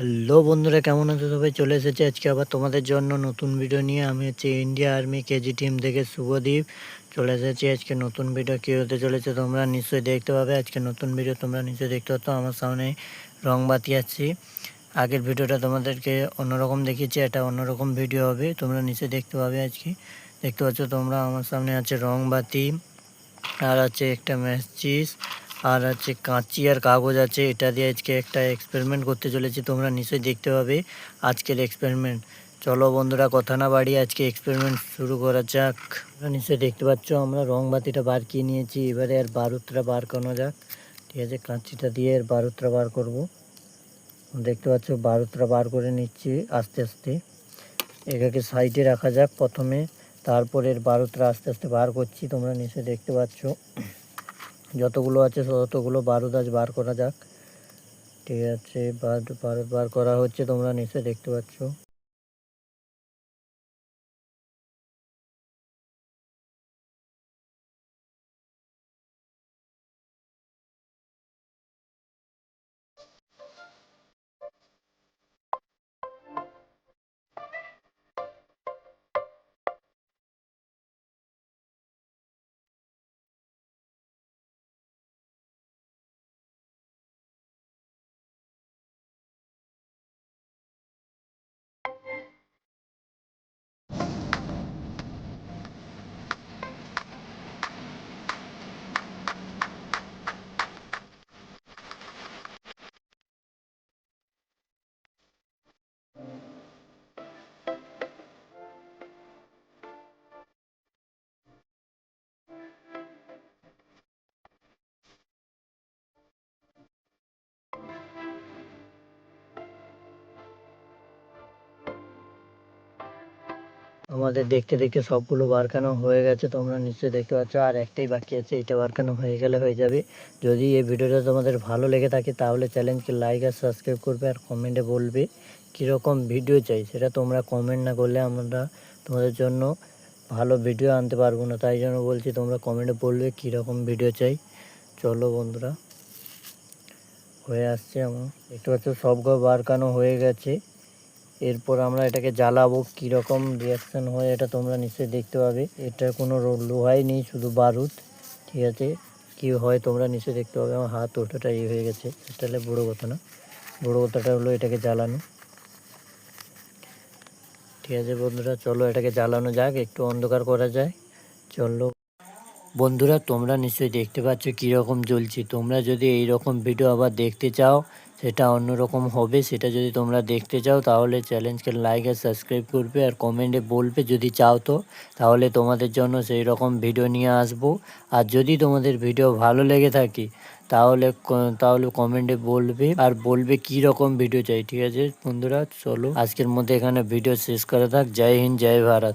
Hello বন্ধুরা, কেমন আছো? সবাই চলে এসেছে। আজকে আবার তোমাদের জন্য নতুন ভিডিও নিয়ে। আমি হচ্ছে ইন্ডিয়া আর্মি কেজি টিম থেকে শুভদীপ চলে এসেছি। আজকে নতুন ভিডিও কী হতে চলেছে তোমরা নিশ্চয়ই দেখতে পাবে। আজকে নতুন ভিডিও তোমরা নিশ্চয়ই দেখতে পাচ্ছ। আমার সামনে রং বাতি আছি। আগের ভিডিওটা তোমাদেরকে অন্যরকম দেখিয়েছি। এটা অন্যরকম ভিডিও হবে। তোমরা নিশ্চয়ই দেখতে পাবে আজকে। দেখতে পাচ্ছ তোমরা আমার সামনে আছে রং বাতি আর আছে একটা ম্যাচিস আর আছে কাঁচি আর কাগজ আছে। এটা দিয়ে আজকে একটা এক্সপেরিমেন্ট করতে চলেছি, তোমরা নিশ্চয়ই দেখতে পাবে আজকের এক্সপেরিমেন্ট চলো বন্ধুরা, কথা না বাড়িয়ে আজকে এক্সপেরিমেন্ট শুরু করা যাক। নিশ্চয়ই দেখতে পাচ্ছ, আমরা রং বাতিটা বার কিয়ে নিয়েছি, এবারে আর বারুদটা বার করানো যাক। ঠিক আছে, কাঁচিটা দিয়ে আর বারুদটা বার করব। দেখতে পাচ্ছ, বারুদটা বার করে নিচ্ছি আস্তে আস্তে। এটাকে সাইডে রাখা যাক প্রথমে, তারপর এর বারুদটা আস্তে আস্তে বার করছি, তোমরা নিশ্চয়ই দেখতে পাচ্ছ। যতগুলো আছে ততগুলো বারো আজ বার করা যাক। ঠিক আছে বার বার করা হচ্ছে, তোমরা নিশ্চয়ই দেখতে পাচ্ছ। আমাদের দেখতে দেখতে সবগুলো বারকানো হয়ে গেছে, তোমরা নিশ্চয়ই দেখতে পাচ্ছ, আর একটাই বাকি আছে, এটা বারকানো হয়ে গেলে হয়ে যাবে। যদি এই ভিডিওটা তোমাদের ভালো লেগে থাকে, তাহলে চ্যানেলকে লাইক আর সাবস্ক্রাইব করবে আর কমেন্টে বলবে কীরকম ভিডিও চাই, সেটা তোমরা কমেন্ট না করলে আমরা তোমাদের জন্য ভালো ভিডিও আনতে পারব না। তাই জন্য বলছি, তোমরা কমেন্টে বলবে কীরকম ভিডিও চাই। চলো বন্ধুরা, হয়ে আসছে আমার। দেখতে পাচ্ছ, সবগুলো বারকানো হয়ে গেছে। এরপর আমরা এটাকে জ্বালাবো। কীরকম রিয়াকশান হয় এটা তোমরা নিশ্চয়ই দেখতে পাবে। এটা কোনো লোহাই নেই, শুধু বারুদ। ঠিক আছে? কী হয় তোমরা নিশ্চয়ই দেখতে পাবে। আমার হাত ওঠাটা ইয়ে হয়ে গেছে। এটা হলে বড়ো কথা না। বড়ো কথাটা হলো এটাকে জ্বালানো। ঠিক আছে বন্ধুরা, চলো এটাকে জ্বালানো যাক, একটু অন্ধকার করা যায়। চলো। বন্ধুরা, তোমরা নিশ্চয়ই দেখতে পাচ্ছ কীরকম জ্বলছি। তোমরা যদি এই রকম ভিডিও আবার দেখতে চাও সেটা অন্যরকম হবে, সেটা যদি তোমরা দেখতে চাও, তাহলে চ্যালেঞ্জকে লাইক আর সাবস্ক্রাইব করবে আর কমেন্টে বলবে যদি চাও তো। তাহলে তোমাদের জন্য সেই রকম ভিডিও নিয়ে আসব। আর যদি তোমাদের ভিডিও ভালো লেগে থাকে, তাহলে তাহলে কমেন্টে বলবে। আর বলবে কী রকম ভিডিও চাই, ঠিক আছে বন্ধুরা? চলো, আজকের মধ্যে এখানে ভিডিও শেষ করা থাক। জয় হিন্দ, জয় ভারত।